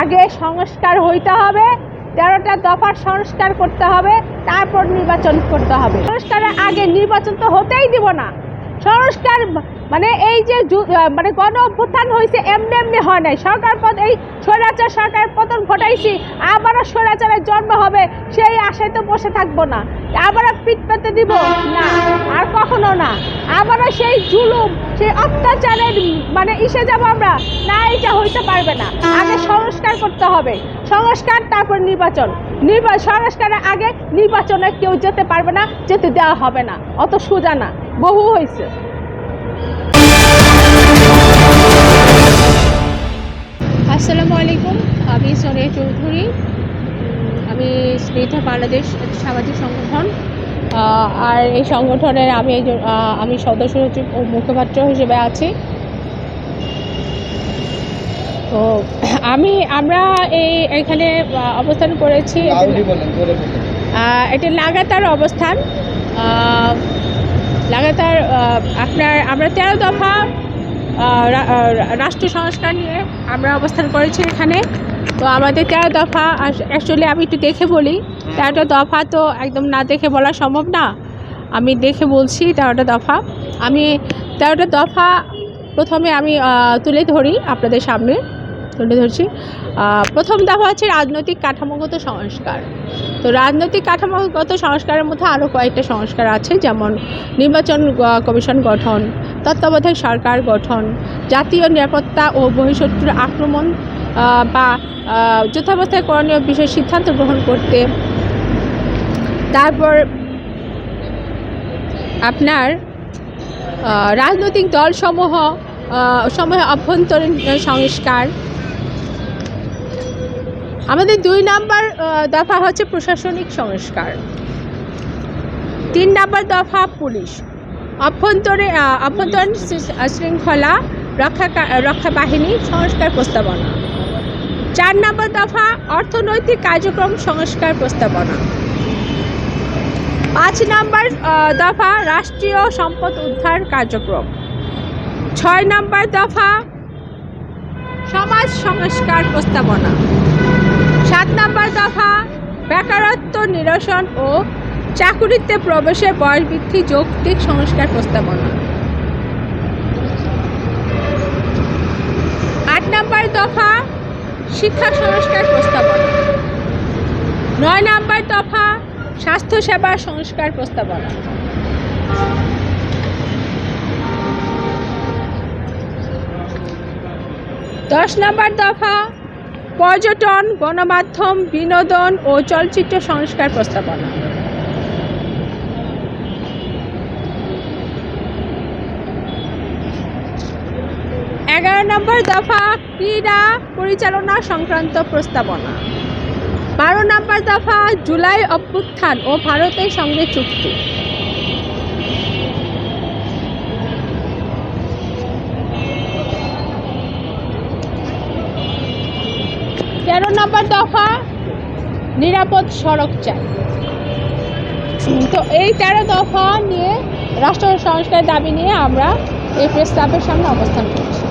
আগে সংস্কার হইতে হবে, তেরোটা দফার সংস্কার করতে হবে, তারপর নির্বাচন করতে হবে। সংস্কারের আগে নির্বাচন তো হতেই দিব না। সংস্কার মানে এই যে মানে গণ অভ্যুত্থান হয়েছে এমনি এমনি হয় নাই। সরকার পদ, এই স্বৈরাচার সরকার পতন ঘটাইছি, আবারও স্বৈরাচারের জন্ম হবে, সেই আশায় তো বসে থাকব না। আবারও পিঠ পেতে দিব? না। কখনো না। আবারও সেই জুলুম, সেই অত্যাচারের মানে ইসে যাব আমরা, না এটা হইতে পারবে না। আগে সংস্কার করতে হবে। সংস্কার, তারপর নির্বাচন। সংস্কারের আগে নির্বাচনে কেউ যেতে পারবে না, যেতে দেওয়া হবে না। অত সোজা না। বহু হয়েছে আসসালামু আলাইকুম। আমি সোনিয়া চৌধুরী। আমি স্মৃথা বাংলাদেশ সামাজিক সংগঠন। আর এই সংগঠনের আমি আমি সদস্য সচিব ও মুখপাত্র হিসেবে আছি। তো আমি আমরা এই এখানে অবস্থান করেছি। এটা লাগাতার অবস্থান। লাগাতার আপনার আমরা তেরো দফা রাষ্ট্র সংস্কার নিয়ে আমরা অবস্থান করেছি এখানে। তো আমাদের তেরো দফা অ্যাকচুয়ালি আমি একটু দেখে বলি, তেরোটা দফা তো একদম না দেখে বলা সম্ভব না। আমি দেখে বলছি তেরোটা দফা। আমি তেরোটা দফা প্রথমে আমি তুলে ধরি আপনাদের সামনে। তুলে ধরছি। প্রথম দফা হচ্ছে রাজনৈতিক কাঠামোগত সংস্কার। তো রাজনৈতিক কাঠামোগত সংস্কারের মধ্যে আরও কয়েকটা সংস্কার আছে যেমন নির্বাচন কমিশন গঠন তত্ত্বাবধায়ক সরকার গঠন জাতীয় নিরাপত্তা ও বহিঃশত্রুর আক্রমণ বা আহ, যুদ্ধাবস্থায় করণীয় বিষয়ে সিদ্ধান্ত গ্রহণ করতে। তারপর আপনার রাজনৈতিক দলসমূহ সমূহ অভ্যন্তরীণ সংস্কার আমাদের দুই নাম্বার দফা হচ্ছে প্রশাসনিক সংস্কার। তিন নাম্বার দফা পুলিশ। অভ্যন্তরে অভ্যন্তরীণ শৃঙ্খলা রক্ষা রক্ষা বাহিনী সংস্কার প্রস্তাবনা। চার নাম্বার দফা অর্থনৈতিক কার্যক্রম সংস্কার প্রস্তাবনা। পাঁচ নাম্বার দফা রাষ্ট্রীয় সম্পদ উদ্ধার কার্যক্রম। ছয় নাম্বার দফা সমাজ সংস্কার প্রস্তাবনা। সাত নাম্বার দফা, বেকারত্ব নিরসন ও চাকুরিতে প্রবেশের বয়স বৃদ্ধি যৌক্তিক সংস্কার প্রস্তাবনা। আট নাম্বার দফা, শিক্ষা সংস্কার প্রস্তাবনা। নয় নাম্বার দফা স্বাস্থ্যসেবা সংস্কার প্রস্তাবনা। দশ নাম্বার দফা পর্যটন, গণমাধ্যম, বিনোদন ও চলচ্চিত্র সংস্কার প্রস্তাবনা। এগারো নম্বর দফা ক্রীড়া পরিচালনা সংক্রান্ত প্রস্তাবনা। বারো নম্বর দফা জুলাই অভ্যুত্থান ও ভারতের সঙ্গে চুক্তি তেরো নম্বর দফা, নিরাপদ সড়ক চাই। তো এই তেরো দফা নিয়ে রাষ্ট্র সংস্কারের দাবি নিয়ে আমরা এই প্রেস ক্লাবের সামনে অবস্থান করছি।